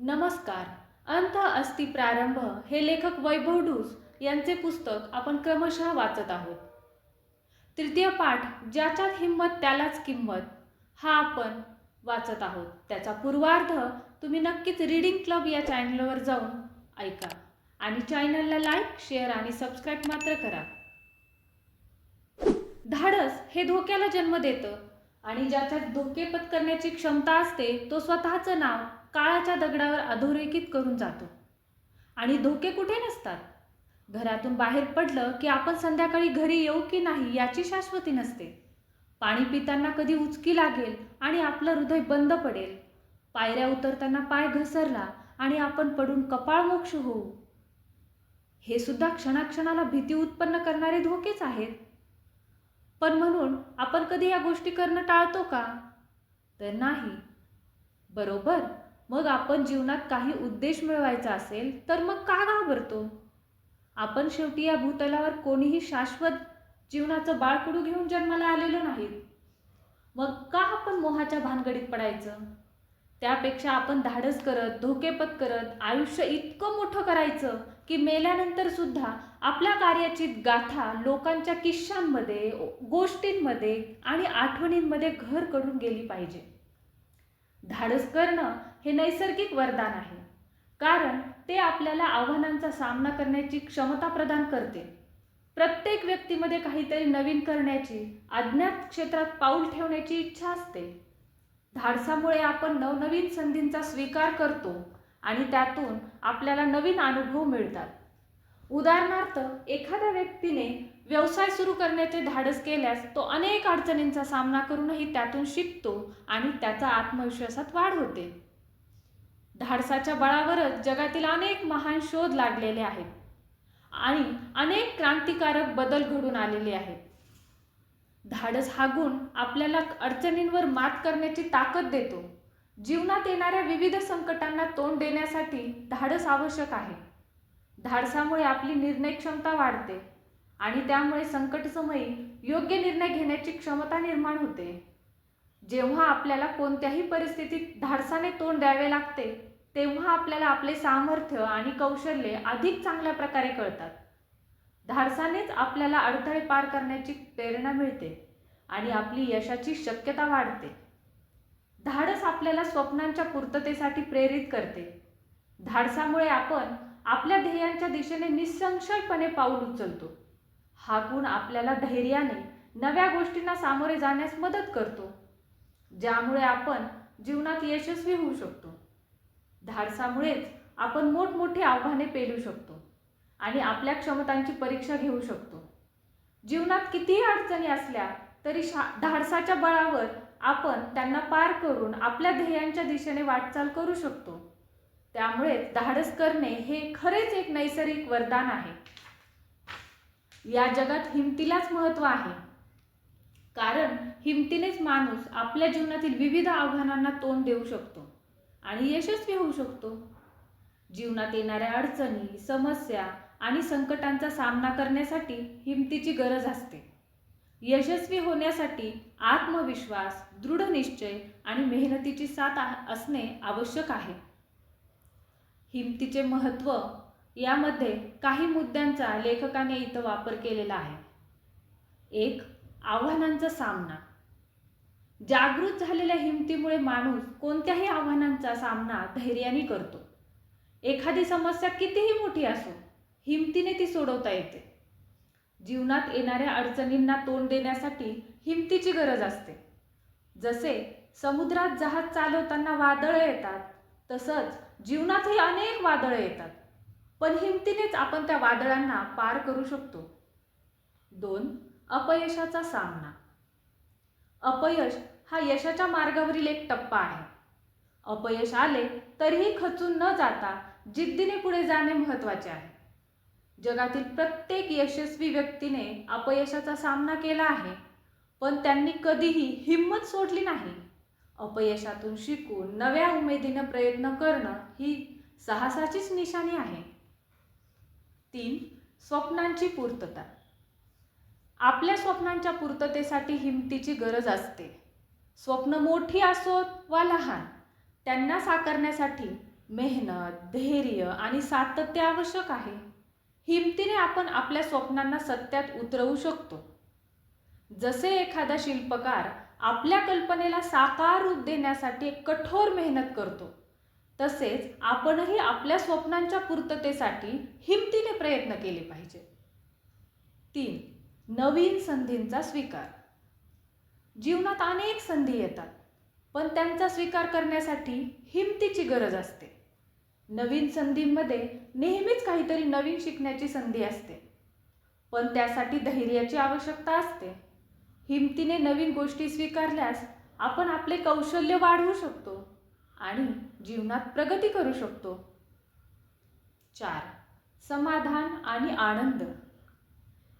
नमस्कार. अंत अस्ति प्रारंभ. हे लेखक वैभव ढूस यांचे पुस्तक आपण क्रमशः वाचत आहोत. तृतीय पाठ ज्याच्यात हिंमत त्यालाच किंमत हा आपण वाचत आहोत. त्याचा पूर्वार्ध तुम्ही नक्कीच रीडिंग क्लब या चॅनलवर जाऊन ऐका आणि चॅनलला लाईक शेअर आणि सबस्क्राईब मात्र करा. धाडस हे धोक्याला जन्म देतं आणि ज्याच्यात धोके पत्करण्याची क्षमता असते तो स्वतःचं नाव काळाच्या दगडावर अधोरेखित करून जातो. आणि धोके कुठे नसतात? घरातून बाहेर पडलं की आपण संध्याकाळी घरी येऊ की नाही याची शाश्वती नसते. पाणी पिताना कधी उचकी लागेल आणि आपलं हृदय बंद पडेल. पायऱ्या उतरताना पाय घसरला आणि आपण पडून कपाळमोक्ष होऊ. हे सुद्धा क्षणाक्षणाला भीती उत्पन्न करणारे धोकेच आहेत. पण म्हणून आपण कधी या गोष्टी करणं टाळतो का? तर नाही. बरोबर? मग आपण जीवनात काही उद्देश मिळवायचा असेल तर मग का घाबरतो? आपण शेवटी या भूतलावर कोणीही शाश्वत जीवनाचं बाळकडू घेऊन जन्माला आलेलो नाहीत. मग का आपण मोहाच्या भानगडीत पडायचं? त्यापेक्षा आपण धाडस करत धोकेपत करत आयुष्य इतकं मोठं करायचं की मेल्यानंतर सुद्धा आपल्या कार्याची गाथा लोकांच्या किस्सांमध्ये गोष्टींमध्ये आणि आठवणींमध्ये घर करून गेली पाहिजे. धाडस करणं हे नैसर्गिक वरदान आहे. कारण ते आपल्याला आव्हानांचा सामना करण्याची क्षमता प्रदान करते. प्रत्येक व्यक्तीमध्ये काहीतरी नवीन करण्याची अज्ञात क्षेत्रात पाऊल ठेवण्याची इच्छा असते. धाडसामुळे आपण नवनवीन संधींचा स्वीकार करतो आणि त्यातून आपल्याला नवीन अनुभव मिळतात. उदाहरणार्थ एखाद्या व्यक्तीने व्यवसाय सुरू करण्याचे धाडस केल्यास तो अनेक अडचणींचा सामना करूनही त्यातून शिकतो आणि त्याचा आत्मविश्वासात वाढ होते. धाडसाच्या बळावरच जगातील अनेक महान शोध लागलेले आहेत आणि अनेक क्रांतिकारक बदल घडून आलेले आहेत. धाडस हा गुण आपल्याला अडचणींवर मात करण्याची ताकद देतो. जीवनात येणाऱ्या विविध संकटांना तोंड देण्यासाठी धाडस आवश्यक आहे. धाडसामुळे आपली निर्णय क्षमता वाढते. आणि त्यामुळे संकटसमयी योग्य निर्णय घेण्याची क्षमता निर्माण होते. जेव्हा आपल्याला कोणत्याही परिस्थितीत धाडसाने तोंड द्यावे लागते तेव्हा आपल्याला आपले सामर्थ्य आणि कौशल्ये अधिक चांगल्या प्रकारे कळतात. धाडसानेच आपल्याला अडथळे पार करण्याची प्रेरणा मिळते आणि आपली यशाची शक्यता वाढते. धाडस आपल्याला स्वप्नांच्या पूर्ततेसाठी प्रेरित करते. धाडसामुळे आपण आपल्या ध्येयांच्या दिशेने निसंशयपणे पाऊल उचलतो. हा गुण आपल्याला धैर्याने नव्या गोष्टींना सामोरे जाण्यास मदत करतो ज्यामुळे आपण जीवनात यशस्वी होऊ शकतो. धाडसामुळेच आपण मोठमोठी आव्हाने पेलू शकतो आणि आपल्या क्षमतांची परीक्षा घेऊ शकतो. जीवनात कितीही अडचणी असल्या तरी शा धाडसाच्या बळावर आपण त्यांना पार करून आपल्या ध्येयांच्या दिशेने वाटचाल करू शकतो. त्यामुळे धाडस करणे हे खरेच एक नैसर्गिक वरदान आहे. या जगात हिमतीलाच महत्त्व आहे. कारण हिमतीनेच माणूस आपल्या जीवनातील विविध आव्हानांना तोंड देऊ शकतो आणि यशस्वी होऊ शकतो. जीवनात येणाऱ्या अडचणी समस्या आणि संकटांचा सामना करण्यासाठी हिमतीची गरज असते. यशस्वी होण्यासाठी आत्मविश्वास दृढ निश्चय आणि मेहनतीची साथ असणे आवश्यक आहे. हिमतीचे महत्त्व यामध्ये काही मुद्द्यांचा लेखकाने इथं वापर केलेला आहे. एक आव्हानांचा सामना. जागृत झालेल्या हिमतीमुळे माणूस कोणत्याही आव्हानांचा सामना धैर्याने करतो. एखादी समस्या कितीही मोठी असो हिमतीने ती सोडवता येते. जीवनात येणाऱ्या अडचणींना तोंड देण्यासाठी हिमतीची गरज असते. जसे समुद्रात जहाज चालवताना वादळं येतात तसंच जीवनातही अनेक वादळं येतात. पण हिमतीनेच आपण त्या वादळांना पार करू शकतो. दोन अपयशाचा सामना. अपयश हा यशाच्या मार्गावरील एक टप्पा आहे. अपयश आले तरीही खचून न जाता जिद्दीने पुढे जाणे महत्त्वाचे आहे. जगातील प्रत्येक यशस्वी व्यक्तीने अपयशाचा सामना केला आहे पण त्यांनी कधीही हिंमत सोडली नाही. अपयशातून शिकून नव्या उमेदीनं प्रयत्न करणं ही साहसाचीच निशाणी आहे. तीन स्वप्नांची पूर्तता. आपल्या स्वप्नांच्या पूर्ततेसाठी हिमतीची गरज असते. स्वप्न मोठी असोत वा लहान त्यांना साकारण्यासाठी मेहनत धैर्य आणि सातत्य आवश्यक आहे. हिमतीने आपण आपल्या स्वप्नांना सत्यात उतरवू शकतो. जसे एखादा शिल्पकार आपल्या कल्पनेला साकार रूप देण्यासाठी कठोर मेहनत करतो तसेच आपणही आपल्या स्वप्नांच्या पूर्ततेसाठी हिमतीने प्रयत्न केले पाहिजे. तीन नवीन संधींचा स्वीकार. जीवनात अनेक संधी येतात पण त्यांचा स्वीकार करण्यासाठी हिमतीची गरज असते. नवीन संधींमध्ये नेहमीच काहीतरी नवीन शिकण्याची संधी असते पण त्यासाठी धैर्याची आवश्यकता असते. हिमतीने नवीन गोष्टी स्वीकारल्यास आपण आपले कौशल्य वाढवू शकतो. आणि जीवनात प्रगती करू शकतो. चार समाधान आणि आनंद.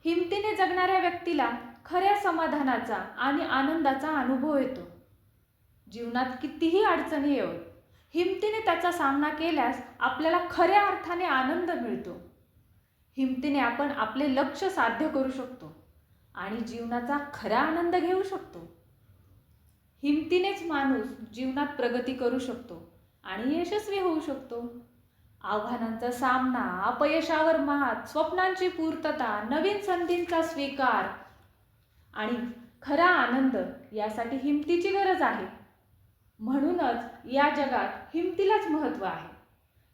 हिमतीने जगणाऱ्या व्यक्तीला खऱ्या समाधानाचा आणि आनंदाचा अनुभव येतो. जीवनात कितीही अडचणी येऊ हिमतीने त्याचा सामना केल्यास आपल्याला खऱ्या अर्थाने आनंद मिळतो. हिमतीने आपण आपले लक्ष साध्य करू शकतो आणि जीवनाचा खरा आनंद घेऊ शकतो. हिमतीनेच माणूस जीवनात प्रगती करू शकतो आणि यशस्वी होऊ शकतो. आव्हानांचा सामना अपयशावर मात स्वप्नांची पूर्तता नवीन संधींचा स्वीकार आणि खरा आनंद यासाठी हिमतीची गरज आहे. म्हणूनच या जगात हिमतीलाच महत्त्व आहे.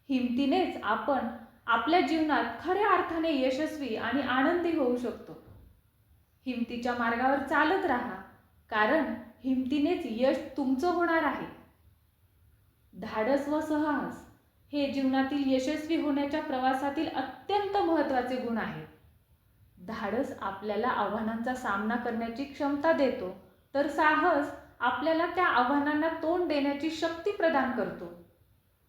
हिमतीनेच आपण आपल्या जीवनात खऱ्या अर्थाने यशस्वी आणि आनंदी होऊ शकतो. हिमतीच्या मार्गावर चालत राहा कारण हिमतीनेच यश तुमचं होणार आहे. धाडस व साहस हे जीवनातील यशस्वी होण्याच्या प्रवासातील अत्यंत महत्त्वाचे गुण आहेत धाडस आपल्याला आव्हानांचा सामना करण्याची क्षमता देतो तर साहस आपल्याला त्या आव्हानांना तोंड देण्याची शक्ती प्रदान करतो.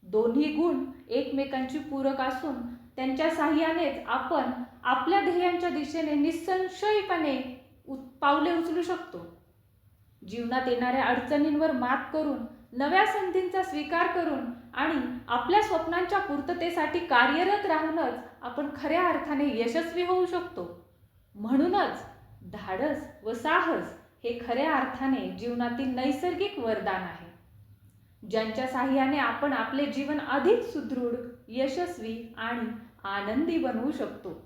दोन्ही गुण एकमेकांची पूरक असून त्यांच्या साह्यानेच आपण आपल्या ध्येयांच्या दिशेने निसंशयपणे उ पावले उचलू शकतो. जीवनात येणाऱ्या अडचणींवर मात करून नव्या संधींचा स्वीकार करून आणि आपल्या स्वप्नांच्या पूर्ततेसाठी कार्यरत राहूनच आपण खऱ्या अर्थाने यशस्वी होऊ शकतो. म्हणूनच धाडस व साहस हे खऱ्या अर्थाने जीवनातील नैसर्गिक वरदान आहे. ज्यांच्या साह्याने आपण आपले जीवन अधिक सुदृढ यशस्वी आणि आनंदी बनवू शकतो.